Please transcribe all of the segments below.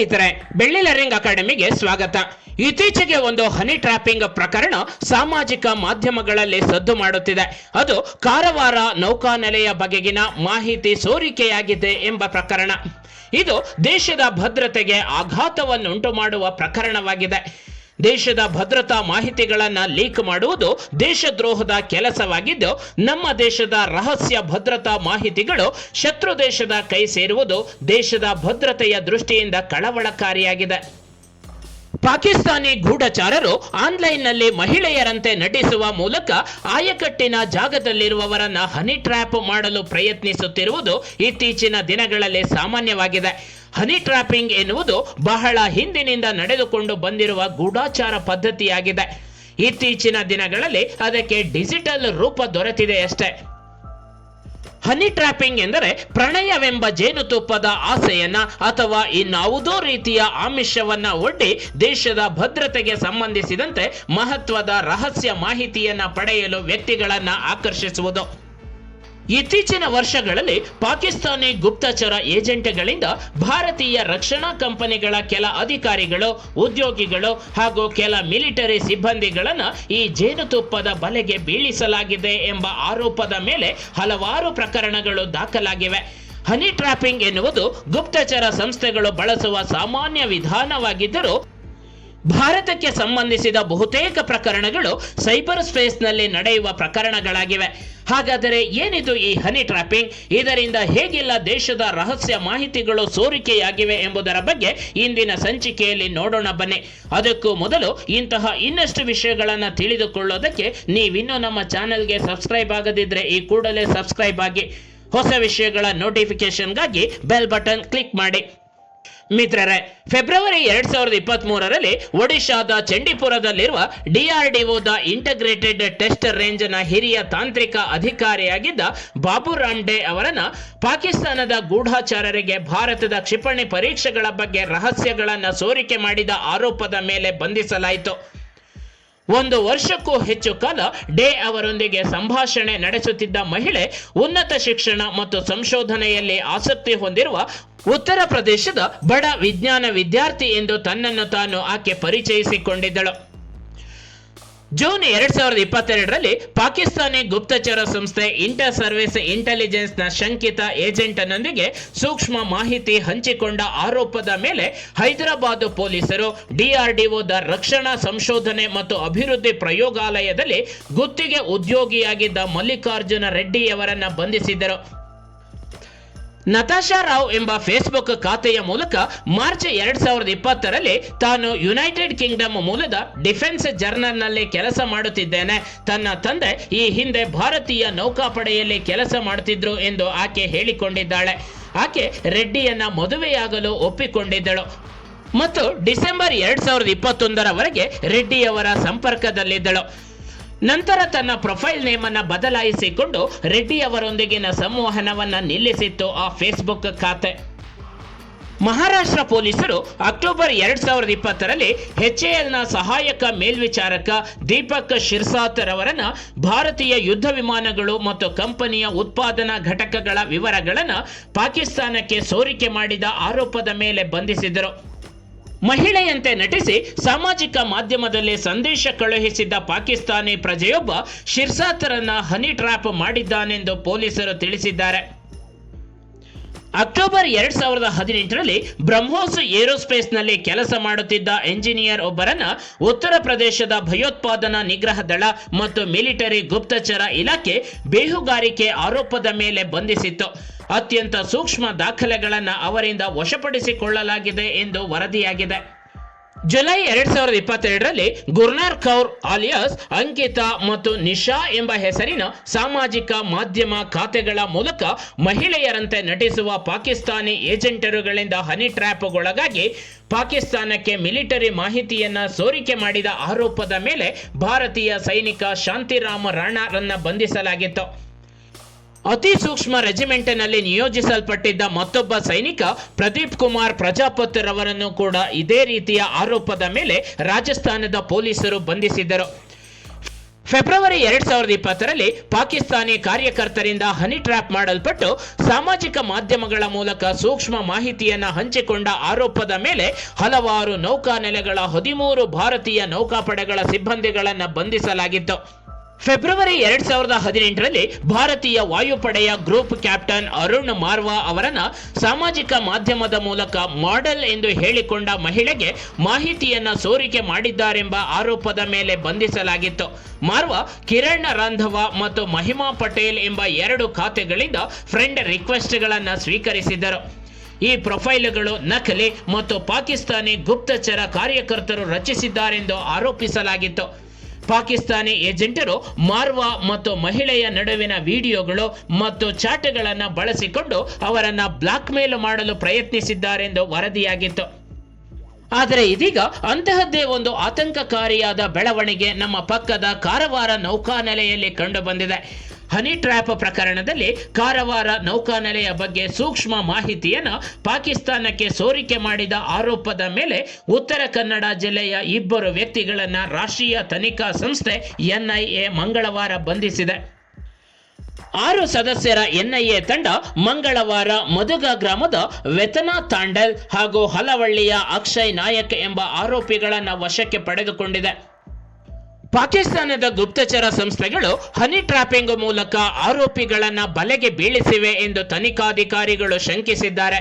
ಸ್ನೇಹಿತರೆ ಬೆಳ್ಳಿ ಲರ್ನಿಂಗ್ ಅಕಾಡೆಮಿಗೆ ಸ್ವಾಗತ. ಇತ್ತೀಚೆಗೆ ಒಂದು ಹನಿ ಟ್ರಾಪಿಂಗ್ ಪ್ರಕರಣ ಸಾಮಾಜಿಕ ಮಾಧ್ಯಮಗಳಲ್ಲಿ ಸದ್ದು ಮಾಡುತ್ತಿದೆ. ಅದು ಕಾರವಾರ ನೌಕಾನೆಲೆಯ ಬಗೆಗಿನ ಮಾಹಿತಿ ಸೋರಿಕೆಯಾಗಿದೆ ಎಂಬ ಪ್ರಕರಣ. ಇದು ದೇಶದ ಭದ್ರತೆಗೆ ಆಘಾತವನ್ನುಂಟು ಮಾಡುವ ಪ್ರಕರಣವಾಗಿದೆ. ದೇಶದ ಭದ್ರತಾ ಮಾಹಿತಿಗಳನ್ನು ಲೀಕ್ ಮಾಡುವುದು ದೇಶದ್ರೋಹದ ಕೆಲಸವಾಗಿದ್ದು, ನಮ್ಮ ದೇಶದ ರಹಸ್ಯ ಭದ್ರತಾ ಮಾಹಿತಿಗಳು ಶತ್ರು ದೇಶದ ಕೈ ಸೇರುವುದು ದೇಶದ ಭದ್ರತೆಯ ದೃಷ್ಟಿಯಿಂದ ಕಳವಳಕಾರಿಯಾಗಿದೆ. ಪಾಕಿಸ್ತಾನಿ ಗೂಢಚಾರರು ಆನ್ಲೈನ್ನಲ್ಲಿ ಮಹಿಳೆಯರಂತೆ ನಟಿಸುವ ಮೂಲಕ ಆಯಕಟ್ಟಿನ ಜಾಗದಲ್ಲಿರುವವರನ್ನ ಹನಿ ಟ್ರ್ಯಾಪ್ ಮಾಡಲು ಪ್ರಯತ್ನಿಸುತ್ತಿರುವುದು ಇತ್ತೀಚಿನ ದಿನಗಳಲ್ಲಿ ಸಾಮಾನ್ಯವಾಗಿದೆ. ಹನಿ ಟ್ರ್ಯಾಪಿಂಗ್ ಎನ್ನುವುದು ಬಹಳ ಹಿಂದಿನಿಂದ ನಡೆದುಕೊಂಡು ಬಂದಿರುವ ಗೂಢಾಚಾರ ಪದ್ಧತಿಯಾಗಿದೆ. ಇತ್ತೀಚಿನ ದಿನಗಳಲ್ಲಿ ಅದಕ್ಕೆ ಡಿಜಿಟಲ್ ರೂಪ ದೊರೆತಿದೆಯಷ್ಟೇ ಹನಿ ಟ್ರ್ಯಾಪಿಂಗ್ ಎಂದರೆ ಪ್ರಣಯವೆಂಬ ಜೇನುತುಪ್ಪದ ಆಸೆಯನ್ನ ಅಥವಾ ಇನ್ನಾವುದೋ ರೀತಿಯ ಆಮಿಷವನ್ನ ಒಡ್ಡಿ ದೇಶದ ಭದ್ರತೆಗೆ ಸಂಬಂಧಿಸಿದಂತೆ ಮಹತ್ವದ ರಹಸ್ಯ ಮಾಹಿತಿಯನ್ನ ಪಡೆಯಲು ವ್ಯಕ್ತಿಗಳನ್ನ ಆಕರ್ಷಿಸುವುದು. ಇತ್ತೀಚಿನ ವರ್ಷಗಳಲ್ಲಿ ಪಾಕಿಸ್ತಾನಿ ಗುಪ್ತಚರ ಏಜೆಂಟ್ಗಳಿಂದ ಭಾರತೀಯ ರಕ್ಷಣಾ ಕಂಪನಿಗಳ ಕೆಲ ಅಧಿಕಾರಿಗಳು, ಉದ್ಯೋಗಿಗಳು ಹಾಗೂ ಕೆಲ ಮಿಲಿಟರಿ ಸಿಬ್ಬಂದಿಗಳನ್ನು ಈ ಜೇನುತುಪ್ಪದ ಬಲೆಗೆ ಬೀಳಿಸಲಾಗಿದೆ ಎಂಬ ಆರೋಪದ ಮೇಲೆ ಹಲವಾರು ಪ್ರಕರಣಗಳು ದಾಖಲಾಗಿವೆ. ಹನಿ ಟ್ರ್ಯಾಪಿಂಗ್ ಎನ್ನುವುದು ಗುಪ್ತಚರ ಸಂಸ್ಥೆಗಳು ಬಳಸುವ ಸಾಮಾನ್ಯ ವಿಧಾನವಾಗಿದ್ದರೂ ಭಾರತಕ್ಕೆ ಸಂಬಂಧಿಸಿದ ಬಹುತೇಕ ಪ್ರಕರಣಗಳು ಸೈಬರ್ ಸ್ಪೇಸ್ನಲ್ಲಿ ನಡೆಯುವ ಪ್ರಕರಣಗಳಾಗಿವೆ. ಹಾಗಾದರೆ ಏನಿದು ಈ ಹನಿ ಟ್ರ್ಯಾಪಿಂಗ್ ಇದರಿಂದ ಹೇಗೆಲ್ಲ ದೇಶದ ರಹಸ್ಯ ಮಾಹಿತಿಗಳು ಸೋರಿಕೆಯಾಗಿವೆ ಎಂಬುದರ ಬಗ್ಗೆ ಇಂದಿನ ಸಂಚಿಕೆಯಲ್ಲಿ ನೋಡೋಣ ಬನ್ನಿ. ಅದಕ್ಕೂ ಮೊದಲು ಇಂತಹ ಇನ್ನಷ್ಟು ವಿಷಯಗಳನ್ನು ತಿಳಿದುಕೊಳ್ಳೋದಕ್ಕೆ ನೀವಿನ್ನೂ ನಮ್ಮ ಚಾನೆಲ್ಗೆ ಸಬ್ಸ್ಕ್ರೈಬ್ ಆಗದಿದ್ದರೆ ಈ ಕೂಡಲೇ ಸಬ್ಸ್ಕ್ರೈಬ್ ಆಗಿ. ಹೊಸ ವಿಷಯಗಳ ನೋಟಿಫಿಕೇಶನ್ಗಾಗಿ ಬೆಲ್ ಬಟನ್ ಕ್ಲಿಕ್ ಮಾಡಿ. ಮಿತ್ರರೇ, ಫೆಬ್ರವರಿ ಎರಡ್ ಸಾವಿರದ ಇಪ್ಪತ್ತ್ ಮೂರರಲ್ಲಿ ಒಡಿಶಾದ ಚಂಡೀಪುರದಲ್ಲಿರುವ ಡಿಆರ್ಡಿಒದ ಇಂಟಗ್ರೇಟೆಡ್ ಟೆಸ್ಟ್ ರೇಂಜ್ನ ಹಿರಿಯ ತಾಂತ್ರಿಕ ಅಧಿಕಾರಿಯಾಗಿದ್ದ ಬಾಬು ರಾಂಡೆ ಅವರನ್ನ ಪಾಕಿಸ್ತಾನದ ಗೂಢಾಚಾರರಿಗೆ ಭಾರತದ ಕ್ಷಿಪಣಿ ಪರೀಕ್ಷೆಗಳ ಬಗ್ಗೆ ರಹಸ್ಯಗಳನ್ನು ಸೋರಿಕೆ ಮಾಡಿದ ಆರೋಪದ ಮೇಲೆ ಬಂಧಿಸಲಾಯಿತು. ಒಂದು ವರ್ಷಕ್ಕೂ ಹೆಚ್ಚು ಕಾಲ ಡೇ ಅವರೊಂದಿಗೆ ಸಂಭಾಷಣೆ ನಡೆಸುತ್ತಿದ್ದ ಮಹಿಳೆ ಉನ್ನತ ಶಿಕ್ಷಣ ಮತ್ತು ಸಂಶೋಧನೆಯಲ್ಲಿ ಆಸಕ್ತಿ ಹೊಂದಿರುವ ಉತ್ತರ ಪ್ರದೇಶದ ಬಡ ವಿಜ್ಞಾನ ವಿದ್ಯಾರ್ಥಿ ಎಂದು ತನ್ನನ್ನು ತಾನು ಆಕೆ ಪರಿಚಯಿಸಿಕೊಂಡಿದ್ದಳು. ಜೂನ್ ಎರಡ್ ಸಾವಿರದ ಇಪ್ಪತ್ತೆರಡರಲ್ಲಿ ಪಾಕಿಸ್ತಾನಿ ಗುಪ್ತಚರ ಸಂಸ್ಥೆ ಇಂಟರ್ ಸರ್ವಿಸ್ ಇಂಟೆಲಿಜೆನ್ಸ್ನ ಶಂಕಿತ ಏಜೆಂಟನೊಂದಿಗೆ ಸೂಕ್ಷ್ಮ ಮಾಹಿತಿ ಹಂಚಿಕೊಂಡ ಆರೋಪದ ಮೇಲೆ ಹೈದರಾಬಾದ್ ಪೊಲೀಸರು ಡಿಆರ್ಡಿಒದ ರಕ್ಷಣಾ ಸಂಶೋಧನೆ ಮತ್ತು ಅಭಿವೃದ್ಧಿ ಪ್ರಯೋಗಾಲಯದಲ್ಲಿ ಗುತ್ತಿಗೆ ಉದ್ಯೋಗಿಯಾಗಿದ್ದ ಮಲ್ಲಿಕಾರ್ಜುನ ರೆಡ್ಡಿಯವರನ್ನ ಬಂಧಿಸಿದರು ನತಾಶಾ ರಾವ್ ಎಂಬ ಫೇಸ್ಬುಕ್ ಖಾತೆಯ ಮೂಲಕ ಮಾರ್ಚ್ ಎರಡ್ ಸಾವಿರದ ಇಪ್ಪತ್ತರಲ್ಲಿ ತಾನು ಯುನೈಟೆಡ್ ಕಿಂಗ್ಡಮ್ ಮೂಲದ ಡಿಫೆನ್ಸ್ ಜರ್ನಲ್ನಲ್ಲಿ ಕೆಲಸ ಮಾಡುತ್ತಿದ್ದೇನೆ. ತನ್ನ ತಂದೆ ಈ ಹಿಂದೆ ಭಾರತೀಯ ನೌಕಾಪಡೆಯಲ್ಲಿ ಕೆಲಸ ಮಾಡುತ್ತಿದ್ರು ಎಂದು ಆಕೆ ಹೇಳಿಕೊಂಡಿದ್ದಾಳೆ. ಆಕೆ ರೆಡ್ಡಿಯನ್ನ ಮದುವೆಯಾಗಲು ಒಪ್ಪಿಕೊಂಡಿದ್ದಳು. ಮತ್ತು ಡಿಸೆಂಬರ್ ಎರಡ್ ಸಾವಿರದ ಇಪ್ಪತ್ತೊಂದರವರೆಗೆ ರೆಡ್ಡಿಯವರ ಸಂಪರ್ಕದಲ್ಲಿದ್ದಳು. ನಂತರ ತನ್ನ ಪ್ರೊಫೈಲ್ ನೇಮ್ ಅನ್ನ ಬದಲಾಯಿಸಿಕೊಂಡು ರೆಡ್ಡಿ ಅವರೊಂದಿಗಿನ ಸಂವಹನವನ್ನ ನಿಲ್ಲಿಸಿತ್ತು ಆ ಫೇಸ್ಬುಕ್ ಖಾತೆ. ಮಹಾರಾಷ್ಟ್ರ ಪೊಲೀಸರು ಅಕ್ಟೋಬರ್ ಎರಡ್ ಸಾವಿರದ ಇಪ್ಪತ್ತರಲ್ಲಿ ಎಚ್ಎಎಲ್ನ ಸಹಾಯಕ ಮೇಲ್ವಿಚಾರಕ ದೀಪಕ್ ಶಿರ್ಸಾತರ್ ರವರನ್ನ ಭಾರತೀಯ ಯುದ್ಧ ವಿಮಾನಗಳು ಮತ್ತು ಕಂಪನಿಯ ಉತ್ಪಾದನಾ ಘಟಕಗಳ ವಿವರಗಳನ್ನು ಪಾಕಿಸ್ತಾನಕ್ಕೆ ಸೋರಿಕೆ ಮಾಡಿದ ಆರೋಪದ ಮೇಲೆ ಬಂಧಿಸಿದರು. ಮಹಿಳೆಯಂತೆ ನಟಿಸಿ ಸಾಮಾಜಿಕ ಮಾಧ್ಯಮದಲ್ಲಿ ಸಂದೇಶ ಕಳುಹಿಸಿದ್ದ ಪಾಕಿಸ್ತಾನಿ ಪ್ರಜೆಯೊಬ್ಬ ಶಿರ್ಸಾತರನ್ನ ಹನಿ ಟ್ರ್ಯಾಪ್ ಮಾಡಿದ್ದಾನೆಂದು ಪೊಲೀಸರು ತಿಳಿಸಿದ್ದಾರೆ. ಅಕ್ಟೋಬರ್ ಎರಡ್ ಸಾವಿರದ ಹದಿನೆಂಟರಲ್ಲಿ ಬ್ರಹ್ಮೋಸ್ ಏರೋಸ್ಪೇಸ್ನಲ್ಲಿ ಕೆಲಸ ಮಾಡುತ್ತಿದ್ದ ಎಂಜಿನಿಯರ್ ಒಬ್ಬರನ್ನ ಉತ್ತರ ಪ್ರದೇಶದ ಭಯೋತ್ಪಾದನಾ ನಿಗ್ರಹ ದಳ ಮತ್ತು ಮಿಲಿಟರಿ ಗುಪ್ತಚರ ಇಲಾಖೆ ಬೇಹುಗಾರಿಕೆ ಆರೋಪದ ಮೇಲೆ ಬಂಧಿಸಿತ್ತು. ಅತ್ಯಂತ ಸೂಕ್ಷ್ಮ ದಾಖಲೆಗಳನ್ನು ಅವರಿಂದ ವಶಪಡಿಸಿಕೊಳ್ಳಲಾಗಿದೆ ಎಂದು ವರದಿಯಾಗಿದೆ. ಜುಲೈ ಎರಡ್ ಸಾವಿರದ ಇಪ್ಪತ್ತೆರಡರಲ್ಲಿ ಗುರ್ನಾರ್ ಕೌರ್ ಆಲಿಯಾಸ್ ಅಂಕಿತಾ ಮತ್ತು ನಿಶಾ ಎಂಬ ಹೆಸರಿನ ಸಾಮಾಜಿಕ ಮಾಧ್ಯಮ ಖಾತೆಗಳ ಮೂಲಕ ಮಹಿಳೆಯರಂತೆ ನಟಿಸುವ ಪಾಕಿಸ್ತಾನಿ ಏಜೆಂಟರುಗಳಿಂದ ಹನಿ ಟ್ರ್ಯಾಪ್ಗೊಳಗಾಗಿ ಪಾಕಿಸ್ತಾನಕ್ಕೆ ಮಿಲಿಟರಿ ಮಾಹಿತಿಯನ್ನ ಸೋರಿಕೆ ಮಾಡಿದ ಆರೋಪದ ಮೇಲೆ ಭಾರತೀಯ ಸೈನಿಕ ಶಾಂತಿರಾಮ ರಾಣಾರನ್ನ ಬಂಧಿಸಲಾಗಿತ್ತು. ಅತಿ ಸೂಕ್ಷ್ಮ ರೆಜಿಮೆಂಟ್ನಲ್ಲಿ ನಿಯೋಜಿಸಲ್ಪಟ್ಟಿದ್ದ ಮತ್ತೊಬ್ಬ ಸೈನಿಕ ಪ್ರದೀಪ್ ಕುಮಾರ್ ಪ್ರಜಾಪತಿರವರನ್ನು ಕೂಡ ಇದೇ ರೀತಿಯ ಆರೋಪದ ಮೇಲೆ ರಾಜಸ್ಥಾನದ ಪೊಲೀಸರು ಬಂಧಿಸಿದ್ದರು. ಫೆಬ್ರವರಿ ಎರಡ್ ಸಾವಿರದ ಇಪ್ಪತ್ತರಲ್ಲಿ ಪಾಕಿಸ್ತಾನಿ ಕಾರ್ಯಕರ್ತರಿಂದ ಹನಿ ಟ್ರ್ಯಾಪ್ ಮಾಡಲ್ಪಟ್ಟು ಸಾಮಾಜಿಕ ಮಾಧ್ಯಮಗಳ ಮೂಲಕ ಸೂಕ್ಷ್ಮ ಮಾಹಿತಿಯನ್ನು ಹಂಚಿಕೊಂಡ ಆರೋಪದ ಮೇಲೆ ಹಲವಾರು ನೌಕಾನೆಲೆಗಳ ಹದಿಮೂರು ಭಾರತೀಯ ನೌಕಾಪಡೆಗಳ ಸಿಬ್ಬಂದಿಗಳನ್ನು ಬಂಧಿಸಲಾಗಿತ್ತು. ಫೆಬ್ರವರಿ ಎರಡ್ ಸಾವಿರದ ಹದಿನೆಂಟರಲ್ಲಿ ಭಾರತೀಯ ವಾಯುಪಡೆಯ ಗ್ರೂಪ್ ಕ್ಯಾಪ್ಟನ್ ಅರುಣ್ ಮಾರ್ವಾ ಅವರನ್ನ ಸಾಮಾಜಿಕ ಮಾಧ್ಯಮದ ಮೂಲಕ ಮಾಡೆಲ್ ಎಂದು ಹೇಳಿಕೊಂಡ ಮಹಿಳೆಗೆ ಮಾಹಿತಿಯನ್ನ ಸೋರಿಕೆ ಮಾಡಿದ್ದಾರೆಂಬ ಆರೋಪದ ಮೇಲೆ ಬಂಧಿಸಲಾಗಿತ್ತು. ಮಾರ್ವಾ ಕಿರಣ್ ರಾಂಧವ ಮತ್ತು ಮಹಿಮಾ ಪಟೇಲ್ ಎಂಬ ಎರಡು ಖಾತೆಗಳಿಂದ ಫ್ರೆಂಡ್ ರಿಕ್ವೆಸ್ಟ್ಗಳನ್ನು ಸ್ವೀಕರಿಸಿದ್ದರು. ಈ ಪ್ರೊಫೈಲ್ಗಳು ನಕಲಿ ಮತ್ತು ಪಾಕಿಸ್ತಾನಿ ಗುಪ್ತಚರ ಕಾರ್ಯಕರ್ತರು ರಚಿಸಿದ್ದಾರೆಂದು ಆರೋಪಿಸಲಾಗಿತ್ತು. ಪಾಕಿಸ್ತಾನಿ ಏಜೆಂಟರು ಮಾರ್ವಾ ಮತ್ತು ಮಹಿಳೆಯ ನಡುವಿನ ವಿಡಿಯೋಗಳು ಮತ್ತು ಚಾಟ್ಗಳನ್ನು ಬಳಸಿಕೊಂಡು ಅವರನ್ನು ಬ್ಲಾಕ್ ಮೇಲ್ ಮಾಡಲು ಪ್ರಯತ್ನಿಸಿದ್ದಾರೆಂದು ವರದಿಯಾಗಿತ್ತು. ಆದರೆ ಇದೀಗ ಅಂತಹದ್ದೇ ಒಂದು ಆತಂಕಕಾರಿಯಾದ ಬೆಳವಣಿಗೆ ನಮ್ಮ ಪಕ್ಕದ ಕಾರವಾರ ನೌಕಾನೆಲೆಯಲ್ಲಿ ಕಂಡುಬಂದಿದೆ. ಹನಿ ಟ್ರ್ಯಾಪ್ ಪ್ರಕರಣದಲ್ಲಿ ಕಾರವಾರ ನೌಕಾನೆಲೆಯ ಬಗ್ಗೆ ಸೂಕ್ಷ್ಮ ಮಾಹಿತಿಯನ್ನು ಪಾಕಿಸ್ತಾನಕ್ಕೆ ಸೋರಿಕೆ ಮಾಡಿದ ಆರೋಪದ ಮೇಲೆ ಉತ್ತರ ಕನ್ನಡ ಜಿಲ್ಲೆಯ ಇಬ್ಬರು ವ್ಯಕ್ತಿಗಳನ್ನು ರಾಷ್ಟ್ರೀಯ ತನಿಖಾ ಸಂಸ್ಥೆ ಎನ್ಐಎ ಮಂಗಳವಾರ ಬಂಧಿಸಿದೆ. ಆರು ಸದಸ್ಯರ ಎನ್ಐಎ ತಂಡ ಮಂಗಳವಾರ ಮದುಗ ಗ್ರಾಮದ ವೆತನಾ ತಾಂಡಲ್ ಹಾಗೂ ಹಲವಳ್ಳಿಯ ಅಕ್ಷಯ್ ನಾಯಕ್ ಎಂಬ ಆರೋಪಿಗಳನ್ನು ವಶಕ್ಕೆ ಪಡೆದುಕೊಂಡಿದೆ. ಪಾಕಿಸ್ತಾನದ ಗುಪ್ತಚರ ಸಂಸ್ಥೆಗಳು ಹನಿ ಟ್ರ್ಯಾಪಿಂಗ್ ಮೂಲಕ ಆರೋಪಿಗಳನ್ನ ಬಲೆಗೆ ಬೀಳಿಸಿವೆ ಎಂದು ತನಿಖಾಧಿಕಾರಿಗಳು ಶಂಕಿಸಿದ್ದಾರೆ.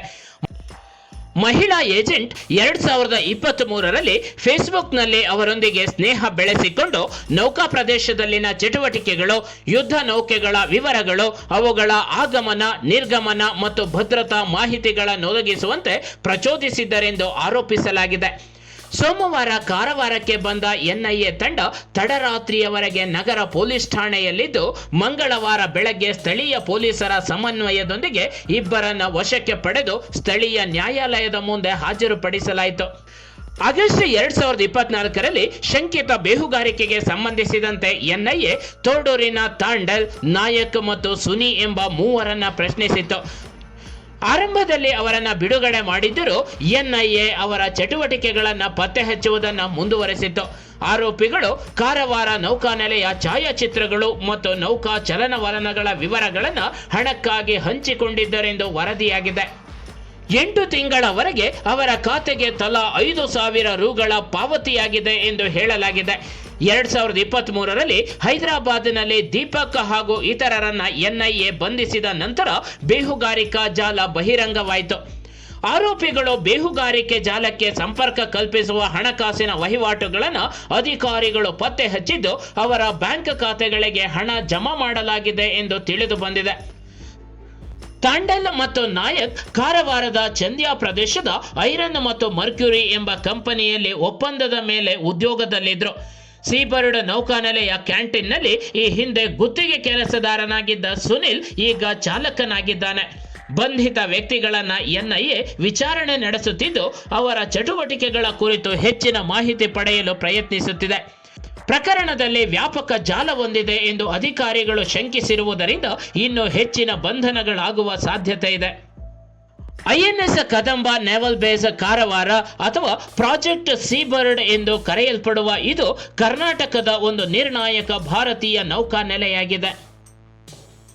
ಮಹಿಳಾ ಏಜೆಂಟ್ ಎರಡ್ ಸಾವಿರದ ಇಪ್ಪತ್ತ್ ಮೂರರಲ್ಲಿ ಫೇಸ್ಬುಕ್ನಲ್ಲಿ ಅವರೊಂದಿಗೆ ಸ್ನೇಹ ಬೆಳೆಸಿಕೊಂಡು ನೌಕಾ ಪ್ರದೇಶದಲ್ಲಿನ ಚಟುವಟಿಕೆಗಳು, ಯುದ್ಧ ನೌಕೆಗಳ ವಿವರಗಳು, ಅವುಗಳ ಆಗಮನ, ನಿರ್ಗಮನ ಮತ್ತು ಭದ್ರತಾ ಮಾಹಿತಿಗಳನ್ನು ಒದಗಿಸುವಂತೆ ಪ್ರಚೋದಿಸಿದ್ದರೆಂದು ಆರೋಪಿಸಲಾಗಿದೆ. ಸೋಮವಾರ ಕಾರವಾರಕ್ಕೆ ಬಂದ ಎನ್ಐಎ ತಂಡ ತಡರಾತ್ರಿಯವರೆಗೆ ನಗರ ಪೊಲೀಸ್ ಠಾಣೆಯಲ್ಲಿದ್ದು, ಮಂಗಳವಾರ ಬೆಳಗ್ಗೆ ಸ್ಥಳೀಯ ಪೊಲೀಸರ ಸಮನ್ವಯದೊಂದಿಗೆ ಇಬ್ಬರನ್ನ ವಶಕ್ಕೆ ಪಡೆದು ಸ್ಥಳೀಯ ನ್ಯಾಯಾಲಯದ ಮುಂದೆ ಹಾಜರುಪಡಿಸಲಾಯಿತು. ಆಗಸ್ಟ್ ಎರಡ್ ಸಾವಿರದ ಇಪ್ಪತ್ನಾಲ್ಕರಲ್ಲಿ ಶಂಕಿತ ಬೇಹುಗಾರಿಕೆಗೆ ಸಂಬಂಧಿಸಿದಂತೆ ಎನ್ಐಎ ತೋಡೂರಿನ ತಾಂಡಲ್, ನಾಯಕ್ ಮತ್ತು ಸುನಿ ಎಂಬ ಮೂವರನ್ನ ಪ್ರಶ್ನಿಸಿತ್ತು. ಆರಂಭದಲ್ಲಿ ಅವರನ್ನು ಬಿಡುಗಡೆ ಮಾಡಿದ್ದರೂ ಎನ್ಐಎ ಅವರ ಚಟುವಟಿಕೆಗಳನ್ನು ಪತ್ತೆ ಹಚ್ಚುವುದನ್ನು ಮುಂದುವರೆಸಿತ್ತು. ಆರೋಪಿಗಳು ಕಾರವಾರ, ನೌಕಾನೆಲೆಯ ಛಾಯಾಚಿತ್ರಗಳು ಮತ್ತು ನೌಕಾ ಚಲನವಲನಗಳ ವಿವರಗಳನ್ನು ಹಣಕ್ಕಾಗಿ ಹಂಚಿಕೊಂಡಿದ್ದರೆಂದು ವರದಿಯಾಗಿದೆ. ಎಂಟು ತಿಂಗಳವರೆಗೆ ಅವರ ಖಾತೆಗೆ ತಲಾ ಐದು ಸಾವಿರ ರುಗಳ ಪಾವತಿಯಾಗಿದೆ ಎಂದು ಹೇಳಲಾಗಿದೆ. ಎರಡ್ ಸಾವಿರದ ಇಪ್ಪತ್ತ್ ಮೂರರಲ್ಲಿ ಹೈದರಾಬಾದ್ನಲ್ಲಿ ದೀಪಕ್ ಹಾಗೂ ಇತರರನ್ನ ಎನ್ಐಎ ಬಂಧಿಸಿದ ನಂತರ ಬೇಹುಗಾರಿಕಾ ಜಾಲ ಬಹಿರಂಗವಾಯಿತು. ಆರೋಪಿಗಳು ಬೇಹುಗಾರಿಕೆ ಜಾಲಕ್ಕೆ ಸಂಪರ್ಕ ಕಲ್ಪಿಸುವ ಹಣಕಾಸಿನ ವಹಿವಾಟುಗಳನ್ನು ಅಧಿಕಾರಿಗಳು ಪತ್ತೆ ಹಚ್ಚಿದ್ದು, ಅವರ ಬ್ಯಾಂಕ್ ಖಾತೆಗಳಿಗೆ ಹಣ ಜಮಾ ಮಾಡಲಾಗಿದೆ ಎಂದು ತಿಳಿದು ಬಂದಿದೆ. ತಾಂಡಲ್ ಮತ್ತು ನಾಯಕ್ ಕಾರವಾರದ ಚಂದ್ಯಾ ಪ್ರದೇಶದ ಐರನ್ ಮತ್ತು ಮರ್ಕ್ಯುರಿ ಎಂಬ ಕಂಪನಿಯಲ್ಲಿ ಒಪ್ಪಂದದ ಮೇಲೆ ಉದ್ಯೋಗದಲ್ಲಿದ್ದರು ಸೀಬರ್ಡ್ ನೌಕಾನೆಲೆಯ ಕ್ಯಾಂಟೀನ್ನಲ್ಲಿ ಈ ಹಿಂದೆ ಗುತ್ತಿಗೆ ಕೆಲಸದಾರನಾಗಿದ್ದ ಸುನಿಲ್ ಈಗ ಚಾಲಕನಾಗಿದ್ದಾನೆ. ಬಂಧಿತ ವ್ಯಕ್ತಿಗಳನ್ನ ಎನ್ಐಎ ವಿಚಾರಣೆ ನಡೆಸುತ್ತಿದ್ದು, ಅವರ ಚಟುವಟಿಕೆಗಳ ಕುರಿತು ಹೆಚ್ಚಿನ ಮಾಹಿತಿ ಪಡೆಯಲು ಪ್ರಯತ್ನಿಸುತ್ತಿದೆ. ಪ್ರಕರಣದಲ್ಲಿ ವ್ಯಾಪಕ ಜಾಲ ಹೊಂದಿದೆ ಎಂದು ಅಧಿಕಾರಿಗಳು ಶಂಕಿಸಿರುವುದರಿಂದ ಇನ್ನು ಹೆಚ್ಚಿನ ಬಂಧನಗಳಾಗುವ ಸಾಧ್ಯತೆ ಇದೆ. INS Kadamba, naval base, Karwar ಅಥವಾ ಪ್ರಾಜೆಕ್ಟ್ ಸೀಬರ್ಡ್ ಎಂದು ಕರೆಯಲ್ಪಡುವ ಇದು ಕರ್ನಾಟಕದ ಒಂದು ನಿರ್ಣಾಯಕ ಭಾರತೀಯ ನೌಕಾನೆಲೆಯಾಗಿದೆ.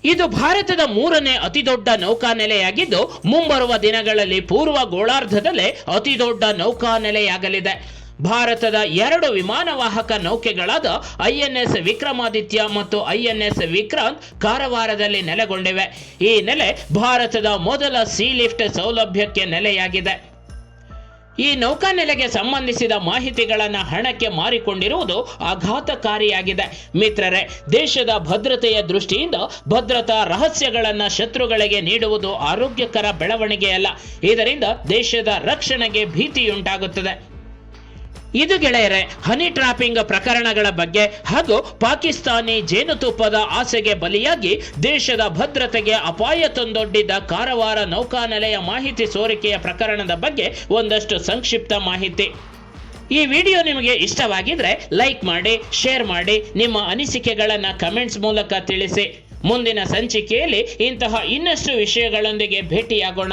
ಇದು ಭಾರತದ ಮೂರನೇ ಅತಿದೊಡ್ಡ ನೌಕಾನೆಲೆಯಾಗಿದ್ದು, ಮುಂಬರುವ ದಿನಗಳಲ್ಲಿ ಪೂರ್ವ ಗೋಳಾರ್ಧದಲ್ಲೇ ಅತಿದೊಡ್ಡ ನೌಕಾನೆಲೆಯಾಗಲಿದೆ. ಭಾರತದ ಎರಡು ವಿಮಾನವಾಹಕ ನೌಕೆಗಳಾದ ಐಎನ್ಎಸ್ ವಿಕ್ರಮಾದಿತ್ಯ ಮತ್ತು ಐಎನ್ಎಸ್ ವಿಕ್ರಾಂತ್ ಕಾರವಾರದಲ್ಲಿ ನೆಲೆಗೊಂಡಿವೆ. ಈ ನೆಲೆ ಭಾರತದ ಮೊದಲ ಸೀ ಲಿಫ್ಟ್ ಸೌಲಭ್ಯಕ್ಕೆ ನೆಲೆಯಾಗಿದೆ. ಈ ನೌಕಾನೆಲೆಗೆ ಸಂಬಂಧಿಸಿದ ಮಾಹಿತಿಗಳನ್ನು ಹಣಕ್ಕೆ ಮಾರಿಕೊಂಡಿರುವುದು ಆಘಾತಕಾರಿಯಾಗಿದೆ. ಮಿತ್ರರೇ, ದೇಶದ ಭದ್ರತೆಯ ದೃಷ್ಟಿಯಿಂದ ಭದ್ರತಾ ರಹಸ್ಯಗಳನ್ನು ಶತ್ರುಗಳಿಗೆ ನೀಡುವುದು ಆರೋಗ್ಯಕರ ಬೆಳವಣಿಗೆಯಲ್ಲ. ಇದರಿಂದ ದೇಶದ ರಕ್ಷಣೆಗೆ ಭೀತಿಯುಂಟಾಗುತ್ತದೆ. ಇದು ಗೆಳೆಯರೆ ಹನಿ ಟ್ರಾಪಿಂಗ್ ಪ್ರಕರಣಗಳ ಬಗ್ಗೆ ಹಾಗೂ ಪಾಕಿಸ್ತಾನಿ ಜೇನುತುಪ್ಪದ ಆಸೆಗೆ ಬಲಿಯಾಗಿ ದೇಶದ ಭದ್ರತೆಗೆ ಅಪಾಯ ತಂದೊಡ್ಡಿದ್ದ ಕಾರವಾರ ನೌಕಾನೆಲೆಯ ಮಾಹಿತಿ ಸೋರಿಕೆಯ ಪ್ರಕರಣದ ಬಗ್ಗೆ ಒಂದಷ್ಟು ಸಂಕ್ಷಿಪ್ತ ಮಾಹಿತಿ. ಈ ವಿಡಿಯೋ ನಿಮಗೆ ಇಷ್ಟವಾಗಿದ್ರೆ ಲೈಕ್ ಮಾಡಿ, ಶೇರ್ ಮಾಡಿ, ನಿಮ್ಮ ಅನಿಸಿಕೆಗಳನ್ನು ಕಮೆಂಟ್ಸ್ ಮೂಲಕ ತಿಳಿಸಿ. ಮುಂದಿನ ಸಂಚಿಕೆಯಲ್ಲಿ ಇಂತಹ ಇನ್ನಷ್ಟು ವಿಷಯಗಳೊಂದಿಗೆ ಭೇಟಿಯಾಗೋಣ.